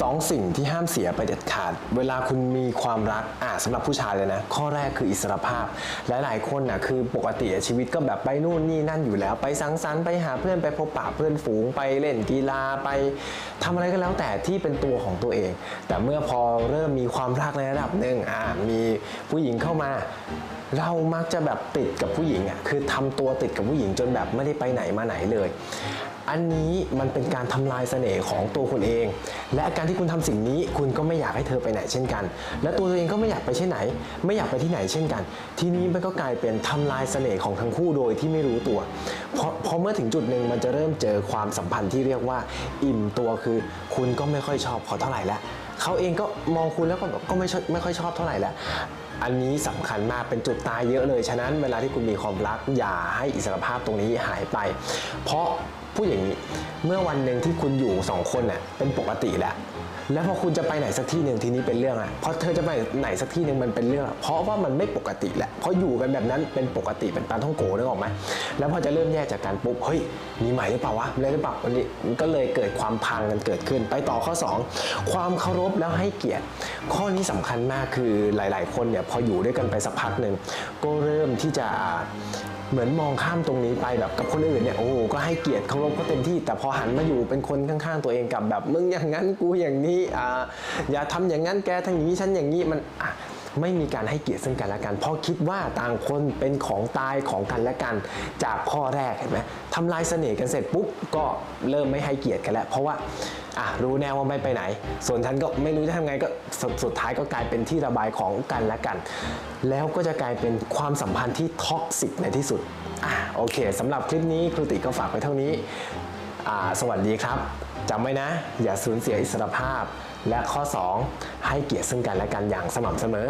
สองสิ่งที่ห้ามเสียไปเด็ดขาด เวลาคุณมีความรักอ่าสำหรับผู้ชายเลยนะ ข้อแรกคืออิสรภาพ หลายๆคนนะคือปกติชีวิตก็แบบไปนู่นนี่นั่นอยู่แล้ว ไปสังสรรค์ไปหาเพื่อนไปพบปะเพื่อนฝูงไปเล่นกีฬาไปทำอะไรก็แล้วแต่ที่เป็นตัวของตัวเอง แต่เมื่อพอเริ่มมีความรักในระดับหนึ่งอ่ามีผู้หญิงเข้ามาเรามักจะแบบติดกับผู้หญิงอะคือทำตัวติดกับผู้หญิงจนแบบไม่ได้ไปไหนมาไหนเลย อันนี้มันเป็นการทำลายเสน่ห์ของตัวคุณเอง และการที่คุณทำสิ่งนี้คุณก็ไม่อยากให้เธอไปไหนเช่นกัน และตัวเองก็ไม่อยากไปเช่นไหน ไม่อยากไปที่ไหนเช่นกัน ทีนี้มันก็กลายเป็นทำลายเสน่ห์ของทั้งคู่โดยที่ไม่รู้ตัว เพราะเพราะเมื่อถึงจุดหนึ่งมันจะเริ่มเจอความสัมพันธ์ที่เรียกว่า อิ่มตัวคือ คุณก็ไม่ค่อยชอบเขาเท่าไหร่แล้วเขาเองก็มองคุณแล้วก็ก็ไม่ชอบไม่ค่อยชอบเท่าไหร่แล้ว อันนี้สำคัญมากเป็นจุดตายเยอะเลย ฉะนั้นเวลาที่คุณมีความรัก อย่าให้อิสรภาพตรงนี้หายไป เพราะผู้อย่างนี้เมื่อวันหนึ่งที่คุณอยู่สองคนน่ะเป็นปกติแล้วแล้วพอคุณจะไปไหนสักที่หนึ่งทีนี้เป็นเรื่องอะเพราะเธอจะไปไหนสักที่หนึ่งมันเป็นเรื่อง เพราะว่ามันไม่ปกติแหละเพราะอยู่กันแบบนั้นเป็นปกติเป็นปาท่องโกนึกออกไหมแล้วพอจะเริ่มแยกจากกันปุ๊บเฮ้ยมีใหม่หรือเปล่าวะมีอะไรหรือเปล่าวันนี้มันก็เลยเกิดความพังกันเกิดขึ้น ไปต่อข้อ 2 ความเคารพแล้วให้เกียรติ ข้อนี้สำคัญมากคือหลาย ๆ คนเนี่ยพออยู่ด้วยกันไปสักพักหนึ่งก็เริ่มที่จะเหมือนมองข้ามตรงนี้ไปแบบกับคนอื่นเนี่ยโอ้ก็ให้เกียรติเคารพก็เต็มที่ แต่พอหันมาอยู่เป็นคนข้างๆ ตัวเองกับแบบมึงอย่างนั้นกูอย่างนี้อ่าอย่าทำอย่างนั้นแกทำอย่างนี้ฉันอย่างนี้มันอะ ไม่มีการให้เกียรติซึ่งกันและกัน เพราะคิดว่าต่างคนเป็นของตายของกันและกัน จากข้อแรกเห็นไหมทำลายเสน่ห์กันเสร็จปุ๊บก็เริ่มไม่ให้เกียรติกันแล้ว เพราะว่าอะรู้แน่ว่าไม่ไปไหน ส่วนฉันก็ไม่รู้จะทำไงก็สสุดท้ายก็กลายเป็นที่ระบายของกันและกัน แล้วก็จะกลายเป็นความสัมพันธ์ที่ท็อกซิกในที่สุดอะโอเคสำหรับคลิปนี้ครูติก็ฝากไว้เท่านี้ สวัสดีครับจำไว้นะ อย่าสูญเสียอิสรภาพ และข้อ 2 ให้เกียรติซึ่งกันและกันอย่างสม่ำเสมอ